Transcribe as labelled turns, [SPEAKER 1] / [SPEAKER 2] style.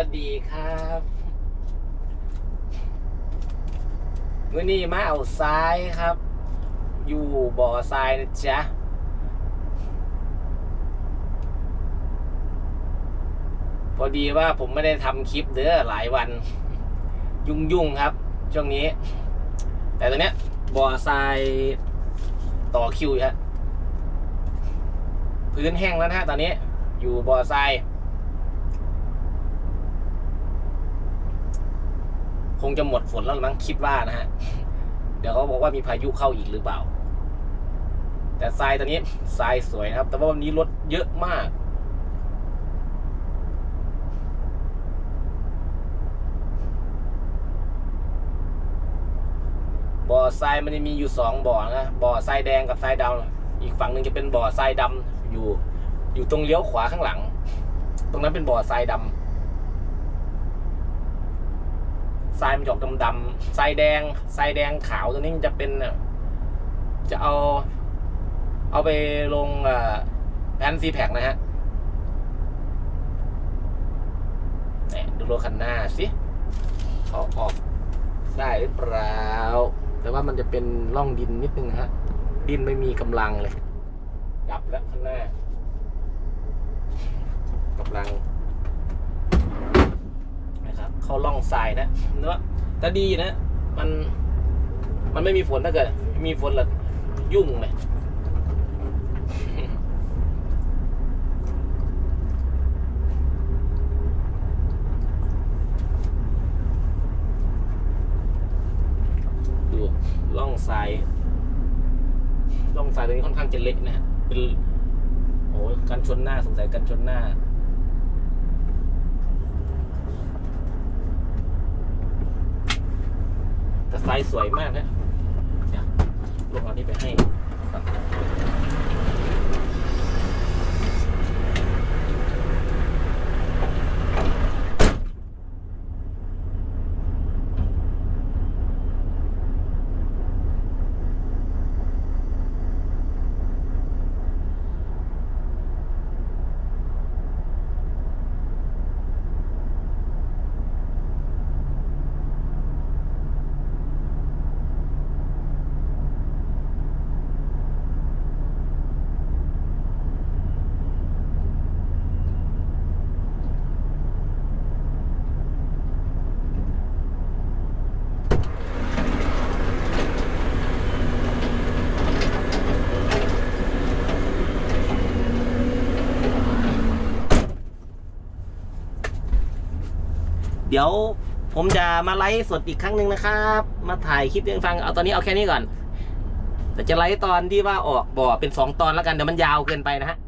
[SPEAKER 1] วัสดีครับมื่อนี้มาเอาทรายครับ อยู่บ่อทรายนะจ๊ะพอดีว่าผมไม่ได้ทำคลิปเด้อหลายวัน ยุ่งๆครับ ช่วงนี้ แต่ตอนเนี้ยบ่อทรายต่อคิวอยู่ฮะพื้นแห้งแล้วนะฮะตอนนี้ อยู่บ่อทราย คงจะหมดฝนแล้วมั้งคิดว่านะฮะ เดี๋ยวเขาบอกว่ามีพายุเข้าอีกหรือเปล่า แต่ทรายตอนนี้ทรายสวยนะครับ แต่ว่าวันนี้รถเยอะมากบ่อทรายมันจะมีอยู่สองบ่อนะบ่อทรายแดงกับทรายดำอีกฝั่งหนึ่งจะเป็นบ่อทรายดำอยู่ อยู่ตรงเลี้ยวขวาข้างหลัง ตรงนั้นเป็นบ่อทรายดำ ทรายมันจะออกดำๆทรายแดงทรายแดงขาวตัวนี้มันจะเป็นจะเอา เอาไปลงแผ่นซีแพคนะฮะเนี่ยดูรถคันหน้าสิเขาออกได้หรือเปล่า แต่ว่ามันจะเป็นร่องดินนิดนึงฮะ ดินไม่มีกำลังเลย ดับแล้วข้างหน้ากำลัง เข้าร่องทรายนะเนื้อแต่ดีนะ มันมันไม่มีฝนถ้าเกิด มีฝนละยุ่งเลยดูล่องทรายล่องทรายตัวนี้ค่อนข้างจะเล็กนะฮะเป็นโอ้ยกันชนหน้าสงสัยกันชนหน้า แต่ทรายสวยมากนะลงเอานี้ไปให้ ดี๋ยวผมจะมาไลฟ์สดอีกครั้งหนึ่งนะครับ มาถ่ายคลิปเพื่อนฟังเอาตอนนี้เอาแค่นี้ก่อนแต่จะไลฟ์ตอนที่ว่าออกบ่อเป็นสองตอนแล้วกันเดี๋ยวมันยาวเกินไปนะฮะ